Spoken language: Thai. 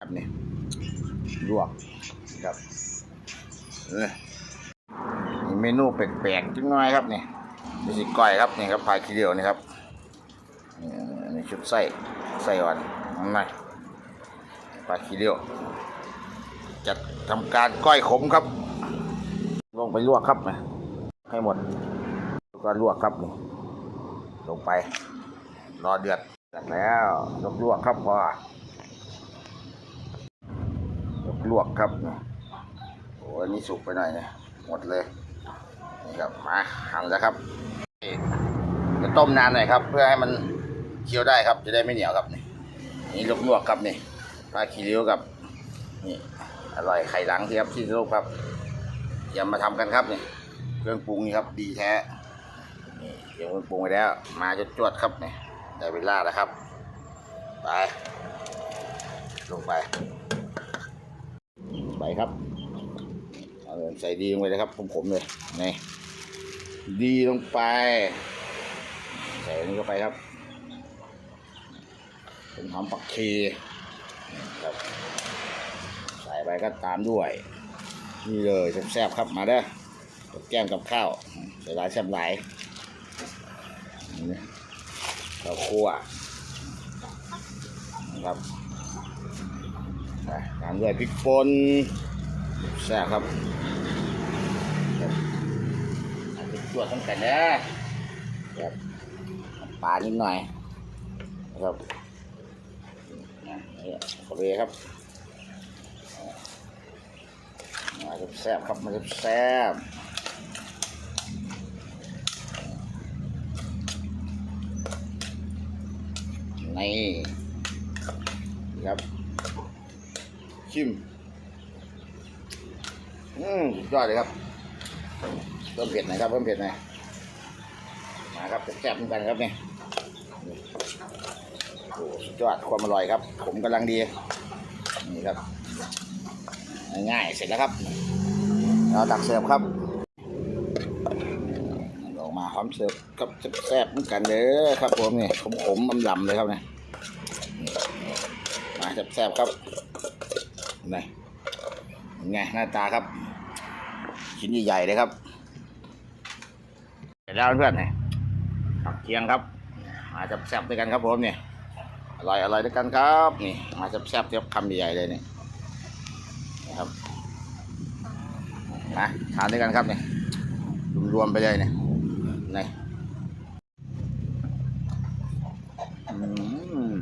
ครับนี่ลวกครับเออนี่เมนูแปลกๆจังน้อยครับนี่นี่สิก้อยครับนี่ครับพายขี้เดียวนี่ครับนี่ชุดไส้ไส้อ่อนข้างในพาขี้เดียวจะทำการก้อยขมครับ ลงไปลวกครับนะให้หมดแล้วก็ลวกครับนี่ลงไป รอเดือดเดือดแล้วยกลวกครับพอ ลวกครับโอ้ยนี่สุกไปหน่อยเนะหมดเลยนี่ครับมาหั่นแล้วครับจะต้มนานหน่อยครับ เพื่อให้มันเคี้ยวได้ครับ จะได้ไม่เหนียวครับนี่นี่ลวกลวกครับนี่ปลาขี้ริ้วกับนี่อร่อยไข่หลังที่ครับที่ลูกครับอย่ามาทำกันครับนี่เครื่องปรุงนี่ครับ ดีแท้นี่เดี๋ยวเครื่องปรุงไปแล้ว มาจจวดๆครับนี่ได้เวลาแล้วครับไปลงไป ไปครับใส่ดีลงไปเลยครับผมๆเลยนี่ดีลงไปใส่นี้เข้าไปครับเป็นหอมปักชีครับใส่ไปก็ตามด้วย นี่เลยแซ่บๆครับมาเด้อกับแก้มกับข้าวใส่หลายแซ่บหลายนี่ข้าวคั่วนะครับ ตามด้วยพริกป่นแซ่บครับครับอันนี้ตัวทั้งกันนะครับปลานิดหน่อยนะครับนี่โอเคครับมาแซ่บครับมาแซ่บนี่ครับ ชิม อืมสุดยอดเลยครับเพิ่มเผ็ดหน่อยครับเพิ่มเผ็ดหน่อยมาครับแซ่บๆเหมือนกันครับเนี่ยโอ้สุดยอดความอร่อยครับ ผมกำลังดี นี่ครับ ง่ายๆเสร็จแล้วครับ เราตักเสิร์ฟครับออกมาพร้อมเสิร์ฟกับแซ่บๆเหมือนกันเลยครับผมนี่ขมๆอำลำเลยครับเนี่ยมาแซ่บๆครับ นี่เป็นไงหน้าตาครับ ชิ้นใหญ่ๆเลยครับเสร็จแล้วเพื่อนๆนี่ผักเคียงครับ มาแซ่บๆด้วยกันครับผมเนี่ยอร่อยอร่อยด้วยกันครับนี่มาแซ่บๆเทียบคำใหญ่ๆเลยเนี่นะครับนะทานด้วยกันครับเนี่ยรวมๆไปเลยเนี่ยนี่อืม